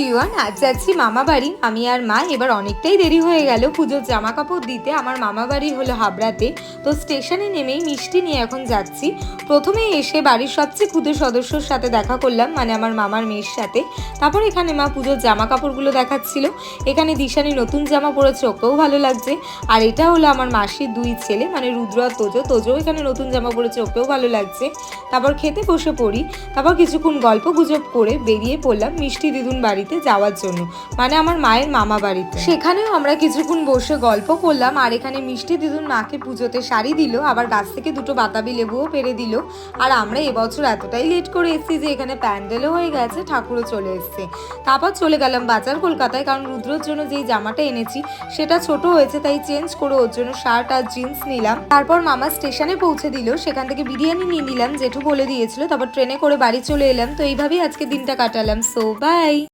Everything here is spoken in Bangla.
এভরিওয়ান আজ যাচ্ছি মামা বাড়ি। আমি আর মা এবার অনেকটাই দেরি হয়ে গেল। পুজোর জামা কাপড় দিতে আমার মামা বাড়ি হলো হাবড়াতে। তো স্টেশনে নেমেই মিষ্টি নিয়ে এখন যাচ্ছি। প্রথমে এসে বাড়ির সবচেয়ে ক্ষুদে সদস্যর সাথে দেখা করলাম মানে আমার মামার মেয়ের সাথে। তারপর এখানে মা পুজোর জামা কাপড়গুলো দেখাচ্ছিল। এখানে দিশানি নতুন জামা পরেছে, ওকেও ভালো লাগছে। আর এটা হলো আমার মাসির দুই ছেলে মানে রুদ্র আর তোজো। তোজো এখানে নতুন জামা পরেছে, ওকেও ভালো লাগছে। তারপর খেতে বসে পড়ি। তারপর কিছুক্ষণ গল্প গুজব করে বেরিয়ে পড়লাম মিষ্টি দিদুন বাড়িতে। যাওয়ার জন্য মানে আমার মায়ের মামা বাড়িতে। সেখানেও আমরা কিছুক্ষণ বসে গল্প করলাম, আর এখানে মিষ্টি দিদুন মাকে পুজোতে শাড়ি দিল, আবার গাছ থেকে দুটো বাতাবি লেবুও পেরে দিল। আর আমরা এবছর এতটাই লেট করে এসেছি যে এখানে প্যান্ডেলও হয়ে গেছে, ঠাকুরও চলে এসছে। তারপর চলে গেলাম বাজার কলকাতায়, কারণ রুদ্রর জন্য যেই জামাটা এনেছি, সেটা ছোট হয়েছে, তাই চেঞ্জ করে ওর জন্য শার্ট আর জিন্স নিলাম। তারপর মামা স্টেশনে পৌঁছে দিল, সেখান থেকে বিরিয়ানি নিয়ে নিলাম, জেঠু বলে দিয়েছিল, তারপর ট্রেনে করে বাড়ি চলে এলাম। তো এইভাবেই আজকে দিনটা কাটালাম। So by